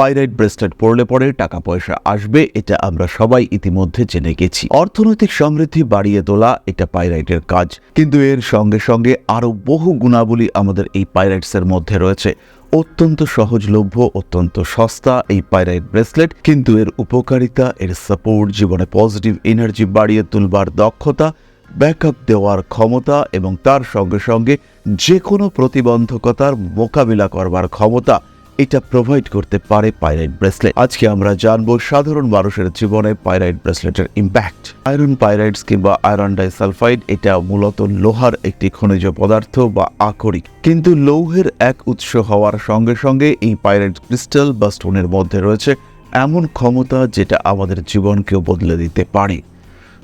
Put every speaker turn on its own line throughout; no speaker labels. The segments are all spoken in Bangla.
পাইরাইট ব্রেসলেট পড়লে পরে টাকা পয়সা আসবে, এটা আমরা সবাই ইতিমধ্যে জেনে গেছি। অর্থনৈতিক সমৃদ্ধি বাড়িয়ে তোলা এটা পাইরাইটের কাজ। কিন্তু এর সঙ্গে সঙ্গে আরও বহু গুণাবলী আমাদের এই পাইরাইটসের মধ্যে রয়েছে। অত্যন্ত সহজলভ্য, অত্যন্ত সস্তা এই পাইরাইট ব্রেসলেট, কিন্তু এর উপকারিতা, এর সাপোর্ট, জীবনে পজিটিভ এনার্জি বাড়িয়ে তুলবার দক্ষতা, ব্যাকআপ দেওয়ার ক্ষমতা এবং তার সঙ্গে সঙ্গে যে কোনো প্রতিবন্ধকতার মোকাবিলা করবার ক্ষমতা এটা প্রোভাইড করতে পারে পাইরাইট ব্রেসলেট আজকে আমরা জানব সাধারণ মানুষের জীবনে পাইরাইট ব্রেসলেটের ইম্প্যাক্ট আয়রন পাইরাইটস কিংবা আয়রন ডাইসালফাইড এটা মূলত লোহার একটি খনিজ পদার্থ বা আকরিক। কিন্তু লৌহের এক উৎস হওয়ার সঙ্গে সঙ্গে এই পাইরাইট ক্রিস্টাল বা স্টোনের মধ্যে রয়েছে এমন ক্ষমতা যেটা আমাদের জীবনকেও বদলে দিতে পারে।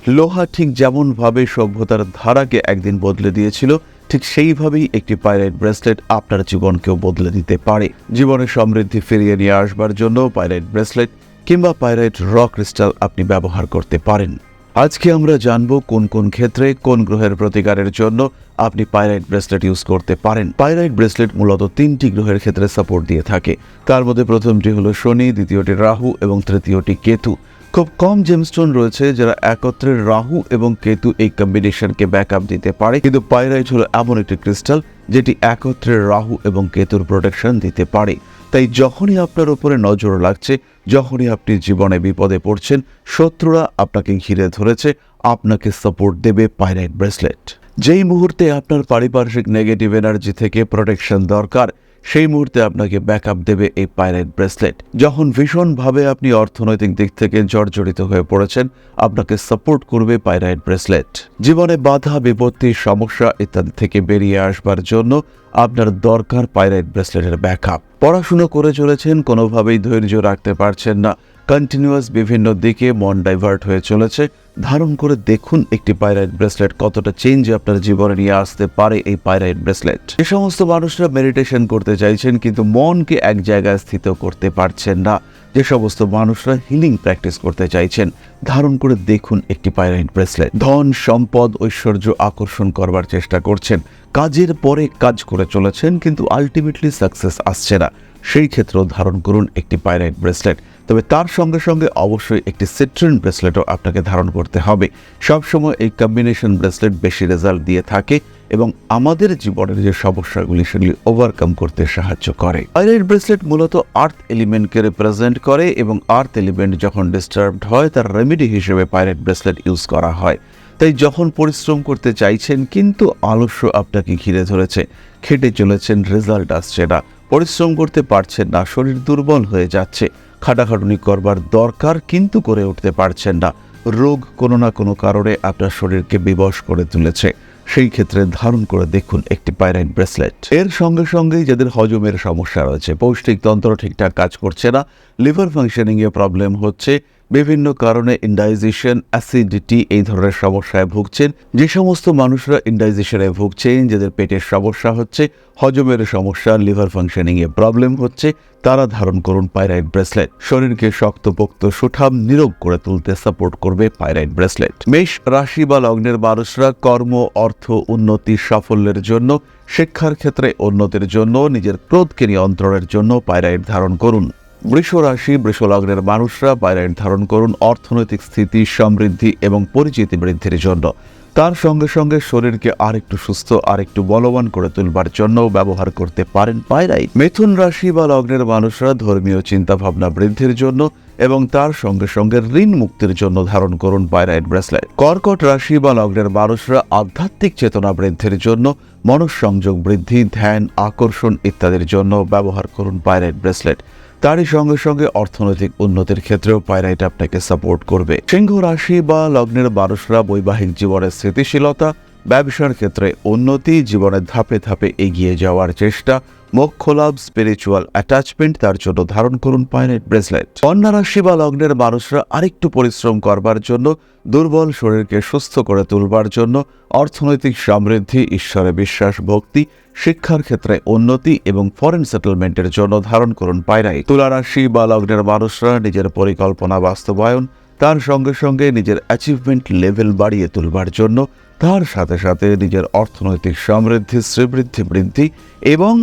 লোহা ঠিক যেমনভাবে সভ্যতার ধারাকে একদিন বদলে দিয়েছিল ঠিক সেইভাবেই একটি পাইরাইট ব্রেসলেট আপনার জীবনকেও বদলে দিতে পারে। জীবনে সমৃদ্ধি ফিরিয়ে নিয়ে আসবার জন্য পাইরাইট ব্রেসলেট কিংবা পাইরাইট র ক্রিস্টাল আপনি ব্যবহার করতে পারেন। আজকে আমরা জানব কোন কোন ক্ষেত্রে কোন গ্রহের প্রতিকারের জন্য আপনি পাইরাইট ব্রেসলেট ইউজ করতে পারেন। পাইরাইট ব্রেসলেট মূলত তিনটি গ্রহের ক্ষেত্রে সাপোর্ট দিয়ে থাকে। তার মধ্যে প্রথমটি হলো শনি, দ্বিতীয়টি রাহু এবং তৃতীয়টি কেতু। খুব কম জেমস্টোন রয়েছে যারা একত্রে রাহু এবং কেতু এই কম্বিনেশনকে ব্যাকআপ দিতে পারে। কিন্তু পাইরাইট হলো এমন একটি ক্রিস্টাল যেটি একত্রে রাহু এবং কেতুর প্রোটেকশন দিতে পারে। তাই যখনই আপনার উপরে নজর লাগছে, যখনই আপনি জীবনে বিপদে পড়ছেন, শত্রুরা আপনাকে ঘিরে ধরেছে, আপনাকে সাপোর্ট দেবে পাইরাইট ব্রেসলেট যেই মুহূর্তে আপনার পারিপার্শ্বিক নেগেটিভ এনার্জি থেকে প্রোটেকশন দরকার সেই মুহূর্তে আপনাকে ব্যাকআপ দেবে এই পাইরেট ব্রেসলেট যখন ভীষণভাবে আপনি অর্থনৈতিক দিক থেকে জর্জরিত হয়ে পড়েছেন, আপনাকে সাপোর্ট করবে পাইরাইট ব্রেসলেট জীবনে বাধা, বিপত্তি, সমস্যা ইত্যাদি থেকে বেরিয়ে আসবার জন্য আপনার দরকার পাইরাইট ব্রেসলেটের ব্যাকআপ পড়াশুনো করে চলেছেন, কোনোভাবেই ধৈর্য রাখতে পারছেন না। কন্টিনিউয়াস বিভিন্ন দিকে মন ডাইভার্ট হয়ে চলেছে। ধারণ করে দেখুন একটি পাইরাইট ব্রেসলেট কতটা চেঞ্জ আপনার জীবনে নিয়ে আসতে পারে এই পাইরাইট ব্রেসলেট যে সমস্ত মানুষরা মেডিটেশন করতে চাইছেন কিন্তু মনকে এক জায়গায় স্থিত করতে পারছেন না। যে সমস্ত মানুষরা হিলিং প্র্যাকটিস করতে চাইছেন, ধারণ করে দেখুন একটি পাইরাইট ব্রেসলেট ধন, সম্পদ, ঐশ্বর্য আকর্ষণ করবার চেষ্টা করছেন। কাজের পরে কাজ করে চলেছেন কিন্তু আলটিমেটলি সাকসেস আসছে না। সেই ক্ষেত্রেও ধারণ করুন একটি পাইরাইট ব্রেসলেট তবে তার সঙ্গে সঙ্গে অবশ্যই একটি সিট্রেন ব্রেসলেটও আপনাকে ধারণ করতে হবে। সবসময় এই কম্বিনেশন ব্রেসলেট বেশি রেজাল্ট দিয়ে থাকে এবং আমাদের জীবনের যে সমস্যাগুলি সেগুলি ওভারকাম করতে সাহায্য করে। পাইরাইট ব্রেসলেট মূলত আর্থ এলিমেন্টকে রিপ্রেজেন্ট করে এবং আর্থ এলিমেন্ট যখন ডিস্টার্বড হয়, তার রেমেডি হিসেবে পাইরেট ব্রেসলেট ইউজ করা হয়। তাই যখন পরিশ্রম করতে চাইছেন, কিন্তু আলস্য আপনাকে ঘিরে ধরেছে। খেটে চলেছেন রেজাল্ট আসছে না। পরিশ্রম করতে পারছেন না, শরীর দুর্বল হয়ে যাচ্ছে। খাটাখাটুনি করবার দরকার কিন্তু করে উঠতে পারছেন না। রোগ কোনো না কোনো কারণে আপনার শরীরকে বিবশ করে তুলেছে। সেই ক্ষেত্রে ধারণ করে দেখুন একটি পাইরাইট ব্রেসলেট। এর সঙ্গে সঙ্গেই যাদের হজমের সমস্যা রয়েছে, পৌষ্টিক তন্ত্র ঠিকঠাক কাজ করছে না, লিভার ফাংশনিংয়ে প্রবলেম হচ্ছে বিভিন্ন কারণে ইন্ডাইজেশন অ্যাসিডিটি এই ধরনের সমস্যায় ভুগছেন। যে সমস্ত মানুষরা ইন্ডাইজেশনে ভুগছেন যাদের পেটের সমস্যা হচ্ছে, হজমের সমস্যা লিভার ফাংশনিং এ প্রবলেম হচ্ছে, তারা ধারণ করুন পাইরাইট ব্রেসলেট শরীরকে শক্তপোক্ত সুঠাম, নিরোগ করে তুলতে সাপোর্ট করবে পাইরাইট ব্রেসলেট মেষ রাশি বা লগ্নের মানুষরা কর্ম, অর্থ, উন্নতি, সাফল্যের জন্য, শিক্ষার ক্ষেত্রে উন্নতির জন্য, নিজের ক্রোধকে নিয়ন্ত্রণের জন্য পাইরাইট ধারণ করুন। বৃষ রাশি বৃষ লগ্নের মানুষরা পাইরাইট ধারণ করুন অর্থনৈতিক স্থিতি, সমৃদ্ধি এবং পরিচিতি বৃদ্ধির জন্য। তার সঙ্গে সঙ্গে শরীরকে আরেকটু সুস্থ, আরেকটু বলবান করে তুলবার জন্য ব্যবহার করতে পারেন পাইরাইট মিথুন রাশি বা লগ্নের মানুষরা ধর্মীয় চিন্তা ভাবনা বৃদ্ধির জন্য এবং তার সঙ্গে সঙ্গে ঋণ মুক্তির জন্য ধারণ করুন পাইরাইট ব্রেসলেট। কর্কট রাশি বা লগ্নের মানুষরা আধ্যাত্মিক চেতনা বৃদ্ধির জন্য, মনঃসংযোগ বৃদ্ধি, ধ্যান, আকর্ষণ ইত্যাদির জন্য ব্যবহার করুন পাইরাইট ব্রেসলেট। তারই সঙ্গে সঙ্গে অর্থনৈতিক উন্নতির ক্ষেত্রেও পায়রাইট আপনাকে সাপোর্ট করবে। সিংহ রাশি বা লগ্নের মানুষরা বৈবাহিক জীবনের স্থিতিশীলতা ব্যবসার ক্ষেত্রে উন্নতি, জীবনের ধাপে ধাপে এগিয়ে যাওয়ার চেষ্টা, মোক্ষ লাভ স্পিরিচুয়াল অ্যাটাচমেন্ট তার জন্য ধারণ করুন পাইরাইট ব্রেসলেট কন্যা রাশি বা লগ্নের মানুষরা আরেকটু পরিশ্রম করবার জন্য, দুর্বল শরীরকে সুস্থ করে তুলবার জন্য অর্থনৈতিক সমৃদ্ধি, ঈশ্বরে বিশ্বাস, ভক্তি, শিক্ষার ক্ষেত্রে উন্নতি এবং ফরেন সেটেলমেন্টের জন্য ধারণ করুন পাইরাই। তুলা রাশি বা লগ্নের মানুষরা নিজের পরিকল্পনা বাস্তবায়ন তার সঙ্গে সঙ্গে নিজের অ্যাচিভমেন্ট লেভেল বাড়িয়ে তুলবার জন্য তার সাথে সাথে নিজের অর্থনৈতিক সমৃদ্ধি শ্রীবৃদ্ধি বৃদ্ধি এবং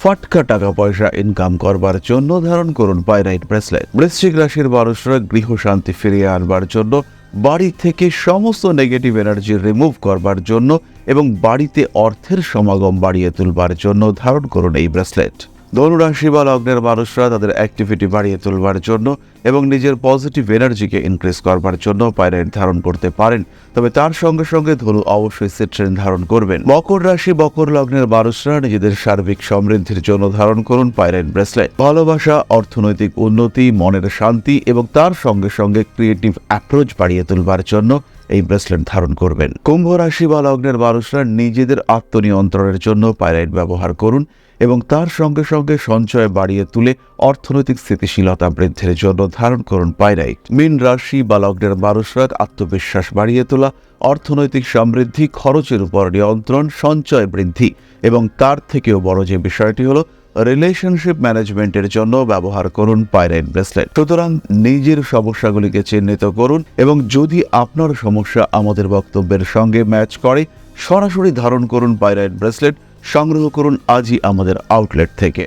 ফাটকা টাকা পয়সা ইনকাম করবার জন্য ধারণ করুন পাইরাইট ব্রেসলেট বৃশ্চিক রাশির মানুষরা গৃহ শান্তি ফিরিয়ে আনবার জন্য বাড়ি থেকে সমস্ত নেগেটিভ এনার্জি রিমুভ করবার জন্য এবং বাড়িতে অর্থের সমাগম বাড়িয়ে তুলবার জন্য ধারণ করুন এই ব্রেসলেট ধনুরাশি বা লগ্নের মানুষরা তাদের অ্যাক্টিভিটি বাড়িয়ে তুলবার জন্য এবং নিজের পজিটিভ এনার্জিকে ইনক্রিজ করবার জন্য পাইরাইট ধারণ করতে পারেন। তবে তার সঙ্গে সঙ্গে ধনু অবশ্যই সিট্রেন ধারণ করবেন। মকর রাশি মকর লগ্নের মানুষরা নিজেদের সার্বিক সমৃদ্ধির জন্য ধারণ করুন পাইরাইট ব্রেসলেট ভালোবাসা, অর্থনৈতিক উন্নতি, মনের শান্তি এবং তার সঙ্গে সঙ্গে ক্রিয়েটিভ অ্যাপ্রোচ বাড়িয়ে তুলবার জন্য এই ব্রেসলেট ধারণ করবেন। কুম্ভ রাশি বা লগ্নের মানুষরা নিজেদের আত্মনিয়ন্ত্রণের জন্য পাইরাইট ব্যবহার করুন এবং তার সঙ্গে সঙ্গে সঞ্চয় বাড়িয়ে তুলে অর্থনৈতিক স্থিতিশীলতা বৃদ্ধির জন্য ধারণ করুন পাইরাইট মিন রাশি বা লগ্নের মানুষরা আত্মবিশ্বাস বাড়িয়ে তোলা, অর্থনৈতিক সমৃদ্ধি, খরচের উপর নিয়ন্ত্রণ, সঞ্চয় বৃদ্ধি এবং তার থেকেও বড় যে বিষয়টি হলো রিলেশনশিপ ম্যানেজমেন্টের জন্য ব্যবহার করুন পাইরাইট ব্রেসলেট। সুতরাং নিজের সমস্যাগুলিকে চিহ্নিত করুন এবং যদি আপনার সমস্যা আমাদের বক্তব্যের সঙ্গে ম্যাচ করে, সরাসরি ধারণ করুন পাইরাইট ব্রেসলেট, সংগ্রহ করুন আজই আমাদের আউটলেট থেকে।